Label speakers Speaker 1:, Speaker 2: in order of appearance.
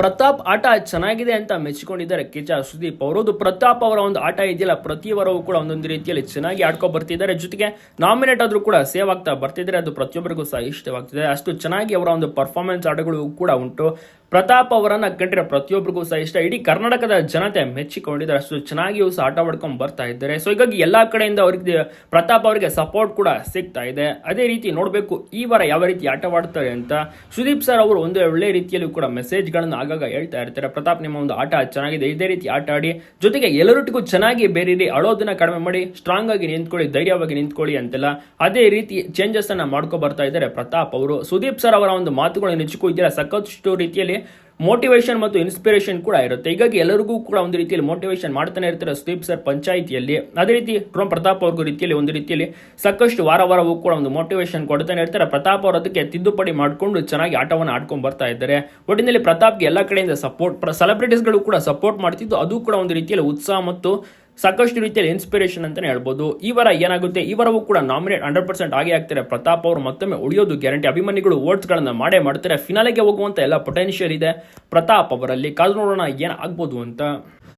Speaker 1: ಪ್ರತಾಪ್ ಆಟ ಚೆನ್ನಾಗಿದೆ ಅಂತ ಮೆಚ್ಚಿಕೊಂಡಿದ್ದಾರೆ ಕಿಚ ಸುದೀಪ್ ಅವರದು ಪ್ರತಾಪ್ ಅವರ ಒಂದು ಆಟ ಇದೆಯಲ್ಲ ಪ್ರತಿ ವಾರವೂ ಕೂಡ ಒಂದೊಂದು ರೀತಿಯಲ್ಲಿ ಚೆನ್ನಾಗಿ ಆಡ್ಕೊ ಬರ್ತಿದ್ದಾರೆ. ಜೊತೆಗೆ ನಾಮಿನೇಟ್ ಆದರೂ ಕೂಡ ಸೇವ್ ಆಗ್ತಾ ಬರ್ತಿದ್ದಾರೆ. ಅದು ಪ್ರತಿಯೊಬ್ಬರಿಗೂ ಸಹ ಇಷ್ಟವಾಗ್ತಿದೆ. ಅಷ್ಟು ಚೆನ್ನಾಗಿ ಅವರ ಒಂದು ಪರ್ಫಾರ್ಮೆನ್ಸ್ ಆಟಗಳು ಕೂಡ ಉಂಟು. ಪ್ರತಾಪ್ ಅವರನ್ನು ಕಂಡ್ರೆ ಪ್ರತಿಯೊಬ್ಬರಿಗೂ ಸಹ ಇಷ್ಟ. ಇಡೀ ಕರ್ನಾಟಕದ ಜನತೆ ಮೆಚ್ಚಿಕೊಂಡಿದ್ದಾರೆ. ಅಷ್ಟು ಚೆನ್ನಾಗಿ ಸಹ ಆಟ ಆಡ್ಕೊಂಡು ಬರ್ತಾ ಇದ್ದಾರೆ. ಸೊ ಹೀಗಾಗಿ ಎಲ್ಲ ಕಡೆಯಿಂದ ಅವ್ರಿಗೆ, ಪ್ರತಾಪ್ ಅವರಿಗೆ ಸಪೋರ್ಟ್ ಕೂಡ ಸಿಗ್ತಾ ಇದೆ. ಅದೇ ರೀತಿ ನೋಡಬೇಕು, ಈ ವಾರ ಯಾವ ರೀತಿ ಆಟವಾಡ್ತಾರೆ ಅಂತ. ಸುದೀಪ್ ಸರ್ ಅವರು ಒಂದು ಒಳ್ಳೆ ರೀತಿಯಲ್ಲೂ ಕೂಡ ಮೆಸೇಜ್ಗಳನ್ನು ಆಗಾಗ ಹೇಳ್ತಾ ಇರ್ತಾರೆ, ಪ್ರತಾಪ್ ನಿಮ್ಮ ಒಂದು ಆಟ ಚೆನ್ನಾಗಿದೆ, ಇದೇ ರೀತಿ ಆಟ ಆಡಿ, ಜೊತೆಗೆ ಎಲ್ಲರೊಟ್ಟಿಗೂ ಚೆನ್ನಾಗಿ ಬೇರೀರಿ, ಅಳೋದನ್ನ ಕಡಿಮೆ ಮಾಡಿ ಸ್ಟ್ರಾಂಗ್ ಆಗಿ ನಿಂತ್ಕೊಳ್ಳಿ, ಧೈರ್ಯವಾಗಿ ನಿಂತ್ಕೊಳ್ಳಿ ಅಂತೆಲ್ಲ ಅದೇ ರೀತಿ ಚೇಂಜಸ್ ಅನ್ನ ಮಾಡ್ಕೊ ಬರ್ತಾ ಇದ್ದಾರೆ ಪ್ರತಾಪ್ ಅವರು. ಸುದೀಪ್ ಸರ್ ಅವರ ಒಂದು ಮಾತುಗಳು ನಿಜಕ್ಕೂ ಇದೆಯಲ್ಲ, ಸಾಕಷ್ಟು ರೀತಿಯಲ್ಲಿ ಮೋಟಿವೇಶನ್ ಮತ್ತು ಇನ್ಸ್ಪಿರೇಷನ್ ಕೂಡ ಇರುತ್ತೆ. ಹೀಗಾಗಿ ಎಲ್ಲರಿಗೂ ಕೂಡ ಒಂದು ರೀತಿಯಲ್ಲಿ ಮೋಟಿವೇಶನ್ ಮಾಡ್ತಾನೆ ಇರ್ತಾರೆ ಸುದೀಪ್ ಸರ್ ಪಂಚಾಯಿತಿಯಲ್ಲಿ. ಅದೇ ರೀತಿ ಟ್ರೋಮ್ ಪ್ರತಾಪ್ ಅವ್ರಿಗೂ ರೀತಿಯಲ್ಲಿ ಒಂದು ರೀತಿಯಲ್ಲಿ ಸಾಕಷ್ಟು ವಾರ ವಾರವೂ ಕೂಡ ಒಂದು ಮೋಟಿವೇಶನ್ ಕೊಡ್ತಾನೆ ಇರ್ತಾರೆ. ಪ್ರತಾಪ್ ಅವರು ಅದಕ್ಕೆ ತಿದ್ದುಪಡಿ ಮಾಡಿಕೊಂಡು ಚೆನ್ನಾಗಿ ಆಟವನ್ನು ಆಡ್ಕೊಂಡು ಬರ್ತಾ ಇದ್ದಾರೆ. ಒಟ್ಟಿನಲ್ಲಿ ಪ್ರತಾಪ್ಗೆ ಎಲ್ಲ ಕಡೆಯಿಂದ ಸಪೋರ್ಟ್ ಸೆಲೆಬ್ರಿಟೀಸ್ಗಳು ಕೂಡ ಸಪೋರ್ಟ್ ಮಾಡ್ತಿದ್ದು, ಅದು ಕೂಡ ಒಂದು ರೀತಿಯಲ್ಲಿ ಉತ್ಸಾಹ ಮತ್ತು ಸಾಕಷ್ಟು ರೀತಿಯಲ್ಲಿ ಇನ್ಸ್ಪಿರೇಷನ್ ಅಂತಲೇ ಹೇಳ್ಬೋದು. ಇವರ ವಾರ ಏನಾಗುತ್ತೆ? ಇವರವೂ ವಾರವೂ ಕೂಡ ನಾಮಿನೇಟ್ ಹಂಡ್ರೆಡ್ ಪರ್ಸೆಂಟ್ ಆಗಿ ಆಗ್ತಾರೆ ಪ್ರತಾಪ್ ಅವರು ಮತ್ತೊಮ್ಮೆ ಉಳಿಯೋದು ಗ್ಯಾರಂಟಿ ಅಭಿಮಾನಿಗಳು ಗಳನ್ನ ಮಾಡೇ ಮಾಡ್ತಾರೆ. ಫಿನಾಲೆಗೆ ಹೋಗುವಂತ ಎಲ್ಲ ಪೊಟೆನ್ಷಿಯಲ್ ಇದೆ. ಪ್ರತಾಪ್ ಅವರಲ್ಲಿ. ಕಾದು ನೋಡೋಣ ಏನಾಗ್ಬೋದು ಅಂತ.